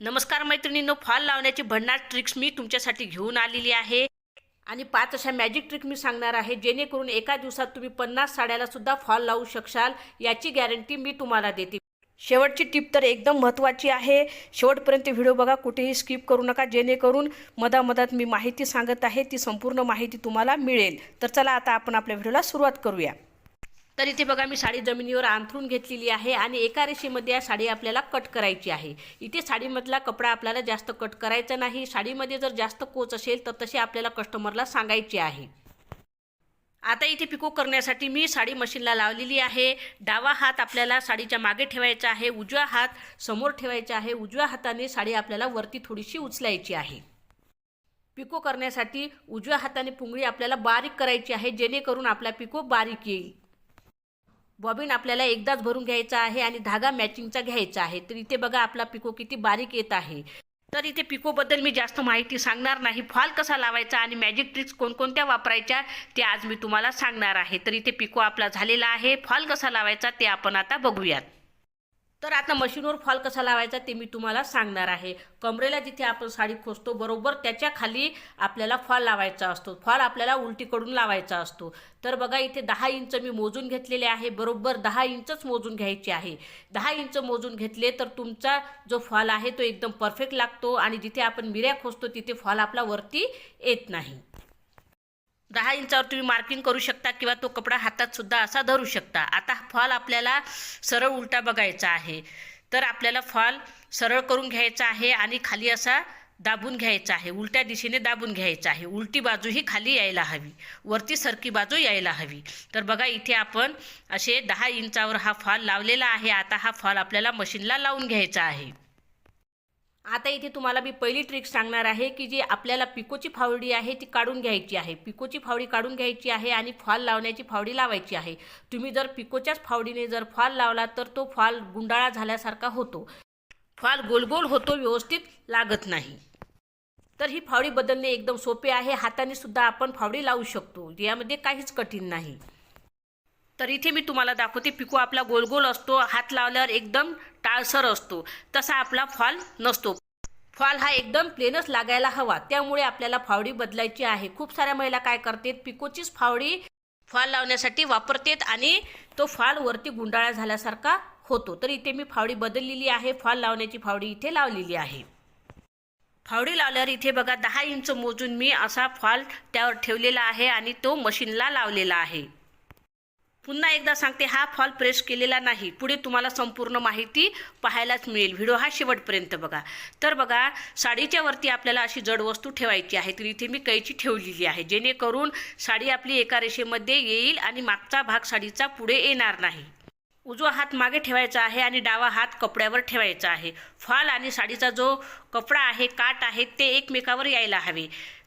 नमस्कार मैत्रिणींनो फॉल लावण्याची भन्नाट ट्रिक्स मी तुमच्यासाठी घेऊन आलेली आहे. आणि पाच अशा मॅजिक ट्रिक मी सांगणार आहे जेणेकरून एका दिवसात तुम्ही पन्नास साड्याला सुद्धा फॉल लावू शकशाल याची गॅरंटी मी तुम्हाला देते. शेवटची टिप तर एकदम महत्त्वाची आहे. शेवटपर्यंत व्हिडिओ बघा कुठेही स्किप करू नका जेणेकरून मधामधात मी माहिती सांगत आहे ती संपूर्ण माहिती तुम्हाला मिळेल. तर चला आता आपण आपल्या व्हिडिओला सुरुवात करूया. तर इथे बघा मी साडी जमिनीवर अंथरून घेतलेली आहे आणि एका रेषेमध्ये या साडी आपल्याला कट करायची आहे. इथे साडीमधला कपडा आपल्याला जास्त कट करायचा नाही. साडीमध्ये जर जास्त कोच असेल तर तसे आपल्याला कस्टमरला सांगायचे आहे. आता इथे पिको करण्यासाठी मी साडी मशीनला लावलेली आहे. डावा हात आपल्याला साडीच्या मागे ठेवायचा आहे. उजवा हात समोर ठेवायचा आहे. उजव्या हाताने साडी आपल्याला वरती थोडीशी उचलायची आहे. पिको करण्यासाठी उजव्या हाताने पुंगळी आपल्याला बारीक करायची आहे जेणेकरून आपला पिको बारीक येईल. बॉबिन आपल्याला एकदाच भरून घ्यायचा आहे आणि धागा मॅचिंगचा घ्यायचा आहे. तर इथे बघा आपला पिको किती बारीक येत आहे. तर इथे पिकोबद्दल मी जास्त माहिती सांगणार नाही. फॉल कसा लावायचा आणि मॅजिक ट्रिक्स कोणकोणत्या वापरायच्या ते आज मी तुम्हाला सांगणार आहे. तर इथे पिको आपला झालेला आहे. फॉल कसा लावायचा ते आपण आता बघूयात. तर आता मशीनवर फॉल कसा लावायचा ते मी तुम्हाला सांगणार आहे. कमरेला जिथे आपण साडी खोसतो बरोबर त्याच्याखाली आपल्याला फॉल लावायचा असतो. फॉल आपल्याला उलटीकडून लावायचा असतो. तर बघा इथे दहा इंच मी मोजून घेतलेले आहे. बरोबर दहा इंचच मोजून घ्यायचे आहे. दहा इंच मोजून घेतले तर तुमचा जो फॉल आहे तो एकदम परफेक्ट लागतो आणि जिथे आपण मिऱ्या खोसतो तिथे फॉल आपला वरती येत नाही. दहा इंचावर तुम्ही मार्किंग करू शकता किंवा तो कपडा हातात सुद्धा असा धरू शकता. आता फॉल आपल्याला सरळ उलटा बघायचा आहे. तर आपल्याला फॉल सरळ करून घ्यायचा आहे आणि खाली असा दाबून घ्यायचा आहे. उलट्या दिशेने दाबून घ्यायचा आहे. उलटी बाजू ही खाली यायला हवी. वरती सरकी बाजू यायला हवी. तर बघा इथे आपण असे दहा इंचावर हा फॉल लावलेला आहे. आता हा फॉल आपल्याला मशीनला लावून घ्यायचा आहे. आता इथे तुम्हाला मी पहिली ट्रिक सांगणार आहे की जी आपल्याला पिकोची फावडी आहे ती काढून घ्यायची आहे. पिकोची फावडी काढून घ्यायची आहे आणि फॉल लावण्याची फावडी लावायची आहे. तुम्ही जर पिकोच्याच फावडीने जर फॉल लावला तर तो फॉल गुंडाळा झाल्यासारखा होतो. फॉल गोलगोल होतो व्यवस्थित लागत नाही. तर ही फावडी बदलणे एकदम सोपे आहे. हाताने सुद्धा आपण फावडी लावू शकतो. यामध्ये काहीच कठीण नाही. तर इथे मी तुम्हाला दाखवते पिको आपला गोलगोल असतो. हात लावल्यावर एकदम टाळसर असतो. तसा आपला फॉल नसतो. फॉल हा एकदम प्लेनच लागायला हवा. त्यामुळे आपल्याला फावडी बदलायची आहे. खूप साऱ्या महिला काय करतात? पिकोचीच फावडी फॉल लावण्यासाठी वापरतात आणि तो फॉल वरती गुंडाळा झाल्यासारखा होतो. तर इथे मी फावडी बदललेली आहे. फॉल लावण्याची फावडी इथे लावलेली आहे. फावडी लावल्यावर इथे बघा दहा इंच मोजून मी असा फॉल त्यावर ठेवलेला आहे आणि तो मशीनला लावलेला आहे. पुन्हा एकदा सांगते हा फॉल प्रेस केलेला नाही. पुढे तुम्हाला संपूर्ण माहिती पाहायलाच मिळेल. व्हिडिओ हा शेवटपर्यंत बघा. तर बघा साडीच्या वरती आपल्याला अशी जड वस्तू ठेवायची आहे. तर इथे मी कैची ठेवलेली आहे. जेणेकरून साडी आपली एका रेषेमध्ये येईल आणि मागचा भाग साडीचा पुढे येणार नाही. उजवा हात मागे ठेवायचा आहे आणि डावा हात कपड्यावर ठेवायचा आहे. फॉल आणि साडीचा जो कपडा आहे काठ आहे ते एकमेकावर यायला हवे.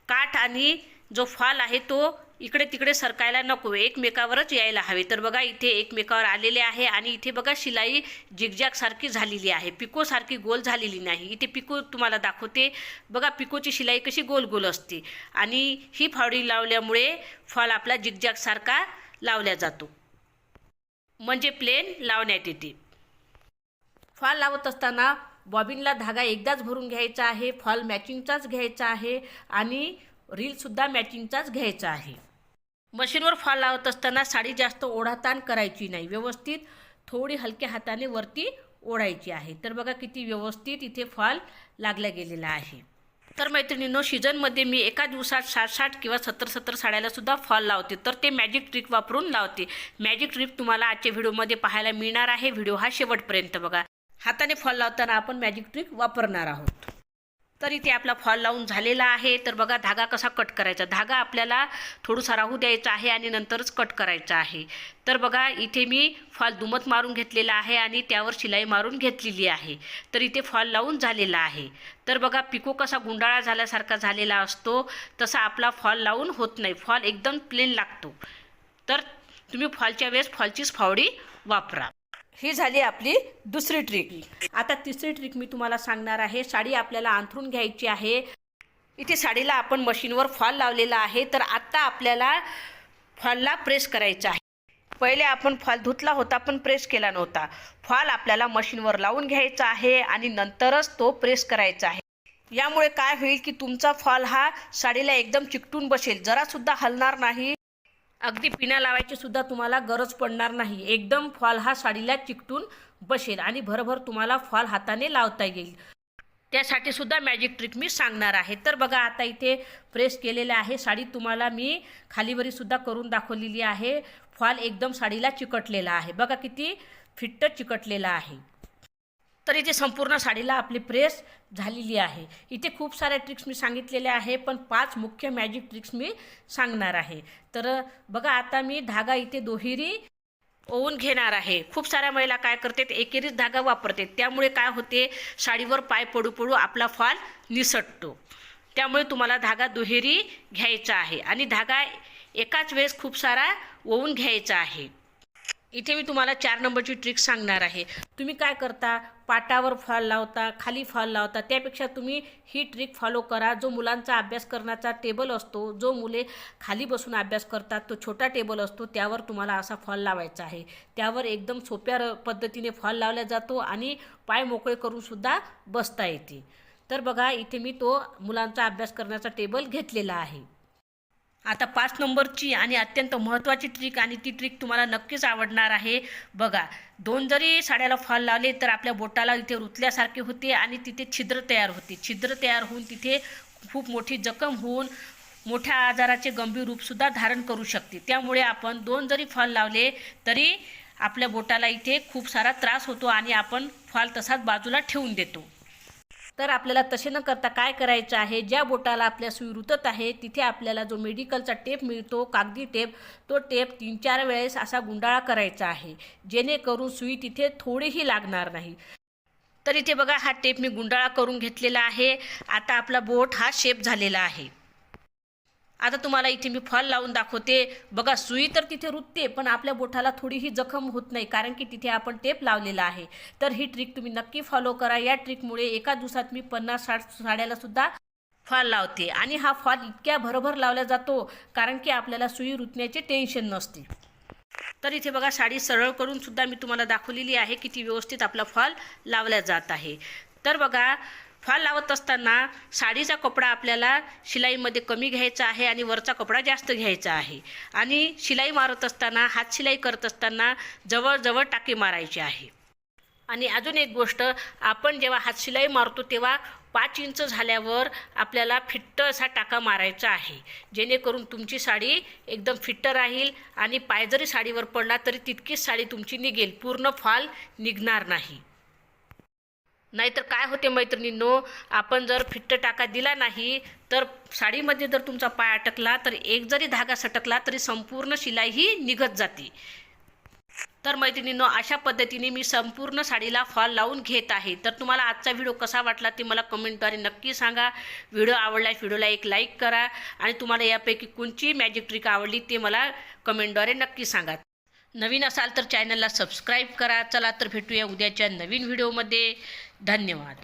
काठ आणि जो फॉल आहे तो इकडे तिकडे सरकायला नको एकमेकावरच यायला हवे. तर बघा इथे एकमेकावर आलेले आहे आणि इथे बघा शिलाई जिगजॅग सारखी झालेली आहे. पिको सारखी गोल झालेली नाही. इथे पिको तुम्हाला दाखवते. बघा पिकोची शिलाई कशी गोल गोल असते. आणि ही फावडी लावल्यामुळे फॉल आपला जिगजॅग सारखा लावला जातो. म्हणजे प्लेन लावण्यात येते. फॉल लावत असताना बॉबिनला धागा एकदाच भरून घ्यायचा आहे. फॉल मॅचिंगचाच घ्यायचा आहे. आणि रीलसुद्धा मॅचिंगचाच घ्यायचा आहे. मशीनवर फॉल लावत असताना साडी जास्त ओढाताण करायची नाही. व्यवस्थित थोडी हलक्या हाताने वरती ओढायची आहे. तर बघा किती व्यवस्थित इथे फॉल लागला गेलेला आहे. तर मैत्रिणींनो सीझनमध्ये मी एका दिवसात साठ साठ किंवा सत्तर सत्तर साड्यालासुद्धा फॉल लावते. तर ते मॅजिक ट्रिक वापरून लावते. मॅजिक ट्रिक तुम्हाला आजच्या व्हिडिओमध्ये पाहायला मिळणार आहे. व्हिडिओ हा शेवटपर्यंत बघा. हाताने फॉल लावताना आपण मॅजिक ट्रिक वापरणार आहोत. तर इथे आपला फॉल लावून झालेला आहे. तर बघा धागा कसा कट करायचा? धागा आपल्याला थोडंसा राहू द्यायचा आहे आणि नंतरच कट करायचा आहे. तर बघा इथे मी फॉल दुमत मारून घेतलेला आहे आणि त्यावर शिलाई मारून घेतलेली आहे. तर इथे फॉल लावून झालेला आहे. तर बघा पिको कसा गुंडाळा झाल्यासारखा झालेला असतो. तसा आपला फॉल लावून होत नाही. फॉल एकदम प्लेन लागतो. तर तुम्ही फॉलच्या वेळेस फॉलचीच फावडी वापरा. ही झाली आपली दुसरी ट्रिक आता तिसरी ट्रिक मी तुम्हाला सांगणार आहे. साडी आपल्याला अंथरून घ्यायची आहे. इथे साडीला आपण मशीनवर फॉल लावलेला आहे. तर आत्ता आपल्याला फॉलला प्रेस करायचा आहे. पहिले आपण फॉल धुतला होता पण प्रेस केला नव्हता. फॉल आपल्याला मशीनवर लावून घ्यायचा आहे आणि नंतरच तो प्रेस करायचा आहे. यामुळे काय होईल की तुमचा फॉल हा साडीला एकदम चिकटून बसेल. जरासुद्धा हलणार नाही. अगदी पिण्या लावायची सुद्धा तुम्हाला गरज पडणार नाही. एकदम फॉल हा साडीला चिकटून बसेल आणि भरभर तुम्हाला फॉल हाताने लावता येईल. त्यासाठी सुद्धा मॅजिक ट्रिक मी सांगणार आहे. तर बघा आता इथे प्रेस केलेलं आहे. साडी तुम्हाला मी खालीवरी सुद्धा करून दाखवलेली आहे. फॉल एकदम साडीला चिकटलेला आहे. बघा किती फिट्ट चिकटलेला आहे. तर इथे संपूर्ण साडीला आपली प्रेस झालेली आहे. इथे खूप साऱ्या ट्रिक्स मी सांगितलेल्या आहे पण पाच मुख्य मॅजिक ट्रिक्स मी सांगणार आहे. तर बघा आता मी धागा इथे दोहेरी ओवून घेणार आहे. खूप साऱ्या महिला काय करतात एकेरीच धागा वापरतात. त्यामुळे काय होते साडीवर पाय पडू पडू आपला फॉल निसटतो. त्यामुळे तुम्हाला धागा दुहेरी घ्यायचा आहे. आणि धागा एकाच वेळेस खूप सारा ओवून घ्यायचा आहे. इथे मी तुम्हाला चार नंबरची ट्रिक सांगणार आहे. तुम्ही काय करता पाटावर फॉल लावता खाली फॉल लावता त्यापेक्षा तुम्ही ही ट्रिक फॉलो करा. जो मुलांचा अभ्यास करण्याचा टेबल असतो जो मुले खाली बसून अभ्यास करतात तो छोटा टेबल असतो त्यावर तुम्हाला असा फॉल लावायचा आहे. त्यावर एकदम सोप्या र- पद्धतीने फॉल लावला जातो आणि पाय मोकळे करूनसुद्धा बसता येते. तर बघा इथे मी तो मुलांचा अभ्यास करण्याचा टेबल घेतलेला आहे. आता पाच नंबरची आणि अत्यंत महत्त्वाची ट्रिक आणि ती ट्रिक तुम्हाला नक्कीच आवडणार आहे. बघा दोन जरी साड्याला फॉल लावले तर आपल्या बोटाला इथे रुतल्यासारखे होते आणि तिथे छिद्र तयार होते. छिद्र तयार होऊन तिथे खूप मोठी जखम होऊन मोठ्या आजाराचे गंभीर रूपसुद्धा धारण करू शकते. त्यामुळे आपण दोन जरी फॉल लावले तरी आपल्या बोटाला इथे खूप सारा त्रास होतो आणि आपण फॉल तसाच बाजूला ठेवून देतो. तर आपल्याला तसे न करता काय करायचं आहे? ज्या बोटाला आपल्या सुई रुतत आहे तिथे आपल्याला जो मेडिकलचा टेप मिळतो कागदी टेप तो टेप तीन चार वेळेस असा गुंडाळा करायचा आहे. जेणेकरून सुई तिथे थोडीही लागणार नाही. तर इथे बघा हा टेप मी गुंडाळा करून घेतलेला आहे. आता आपला बोट हा शेप झालेला आहे. आता तुम्हाला इथे मी फॉल लावून दाखवते. बघा सुई तर तिथे रुतते पण आपल्या बोटाला थोडीही जखम होत नाही कारण की तिथे आपण टेप लावलेला आहे. तर ही ट्रिक तुम्ही नक्की फॉलो करा. या ट्रिकमुळे एका दिवसात मी पन्नास साठ साड्याला सुद्धा फॉल लावते. आणि हा फॉल इतक्या भरभर लावला जातो कारण की आपल्याला सुई रुतण्याचे टेन्शन नसते. तर इथे बघा साडी सरळ करून सुद्धा मी तुम्हाला दाखवलेली आहे किती व्यवस्थित आपला फॉल लावला जात आहे. तर बघा फॉल लावत असताना साडीचा कपडा आपल्याला शिलाईमध्ये कमी घ्यायचा आहे आणि वरचा कपडा जास्त घ्यायचा आहे. आणि शिलाई मारत असताना हात शिलाई करत असताना जवळजवळ टाकी मारायची आहे. आणि अजून एक गोष्ट आपण जेव्हा हातशिलाई मारतो तेव्हा पाच इंच झाल्यावर आपल्याला फिट्ट असा टाका मारायचा आहे. जेणेकरून तुमची साडी एकदम फिट्ट राहील आणि पाय जरी साडीवर पडला तरी तितकीच साडी तुमची निघेल. पूर्ण फॉल निघणार नाही. नाहीतर काय होते मैत्रिणींनो आपण जर फिट्ट टाका दिला नाही तर साडीमध्ये जर तुमचा पाय अटकला तर एक जरी धागा सटकला तरी संपूर्ण शिलाई ही निघत जाते. तर मैत्रिणींनो अशा पद्धतीने मी संपूर्ण साडीला फॉल लावून घेत आहे. तर तुम्हाला आजचा व्हिडिओ कसा वाटला ते मला कमेंटद्वारे नक्की सांगा. व्हिडिओ आवडल्यास व्हिडिओला एक लाईक करा. आणि तुम्हाला यापैकी कोणची मॅजिक ट्रिक आवडली ते मला कमेंटद्वारे नक्की सांगा. नवीन असाल तर चॅनलला सबस्क्राईब करा. चला तर भेटूया उद्याच्या नवीन व्हिडिओमध्ये धन्यवाद.